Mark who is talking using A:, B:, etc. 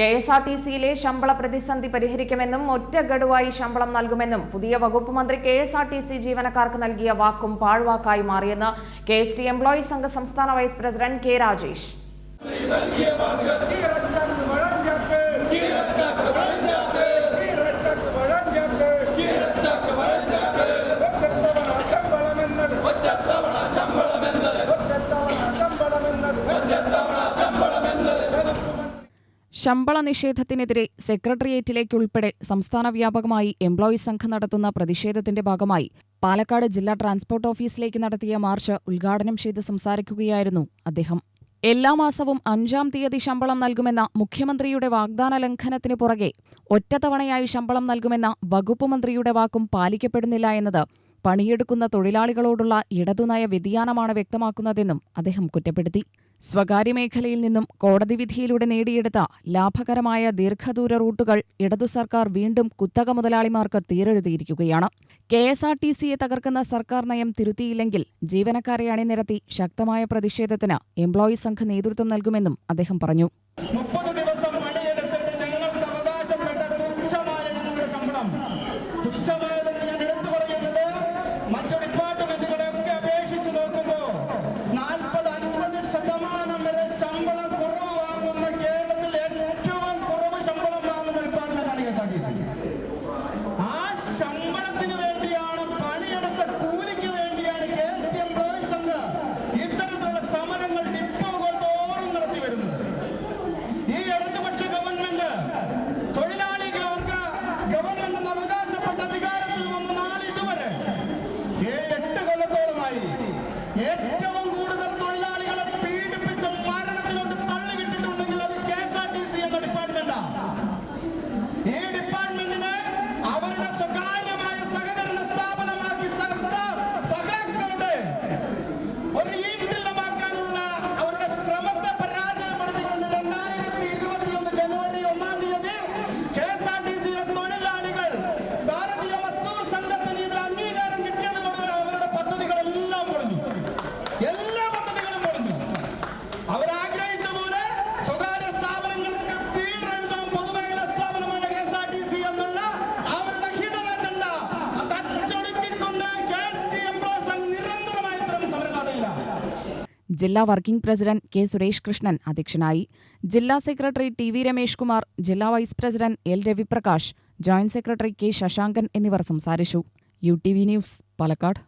A: K S R T സിയിലെ ശമ്പള പ്രതിസന്ധി പരിഹരിക്കുമെന്നും ഒറ്റ ഗഡുവായി ശമ്പളം നൽകുമെന്നും പുതിയ വകുപ്പ് മന്ത്രി K S R T C ജീവനക്കാർക്ക് നൽകിയ വാക്കും പാഴ്വാക്കായി മാറിയെന്ന് കെ എസ് ടി എംപ്ലോയീസ് സംഘ സംസ്ഥാന വൈസ് പ്രസിഡന്റ് കെ രാജേഷ്.
B: ശമ്പള നിഷേധത്തിനെതിരെ സെക്രട്ടേറിയറ്റിലേക്കുൾപ്പെടെ സംസ്ഥാന വ്യാപകമായി എംപ്ലോയീസ് സംഘം നടത്തുന്ന പ്രതിഷേധത്തിന്റെ ഭാഗമായി പാലക്കാട് ജില്ലാ ട്രാൻസ്പോർട്ട് ഓഫീസിലേക്ക് നടത്തിയ മാർച്ച് ഉദ്ഘാടനം ചെയ്ത് സംസാരിക്കുകയായിരുന്നു അദ്ദേഹം. എല്ലാ മാസവും അഞ്ചാം തീയതി ശമ്പളം നൽകുമെന്ന മുഖ്യമന്ത്രിയുടെ വാഗ്ദാന ലംഘനത്തിനു പുറകെ ഒറ്റത്തവണയായി ശമ്പളം നൽകുമെന്ന വകുപ്പ് മന്ത്രിയുടെ വാക്കും പാലിക്കപ്പെടുന്നില്ല എന്നത് പണിയെടുക്കുന്ന തൊഴിലാളികളോടുള്ള ഇടതുനയ വ്യതിയാനമാണ് വ്യക്തമാക്കുന്നതെന്നും അദ്ദേഹം കുറ്റപ്പെടുത്തി. സ്വകാര്യ മേഖലയിൽ നിന്നും കോടതി വിധിയിലൂടെ നേടിയെടുത്ത ലാഭകരമായ ദീർഘദൂര റൂട്ടുകൾ ഇടതു സർക്കാർ വീണ്ടും കുത്തക മുതലാളിമാർക്ക് തീരെഴുതിയിരിക്കുകയാണ്. കെ എസ് ആർ ടി സിയെ തകർക്കുന്ന സർക്കാർ നയം തിരുത്തിയില്ലെങ്കിൽ ജീവനക്കാരെ അണിനിരത്തി ശക്തമായ പ്രതിഷേധത്തിന് എംപ്ലോയി സംഘ് നേതൃത്വം നൽകുമെന്നും അദ്ദേഹം പറഞ്ഞു.
C: એક
B: ജില്ലാ working president K Suresh Krishnan അധ്യക്ഷനായി. ജില്ലാ secretary T V Ramesh Kumar ജില്ലാ vice president L Raviprakash joint secretary K Sasankan എന്നിവർ സംസാരിച്ചു. U T V news Palakkad.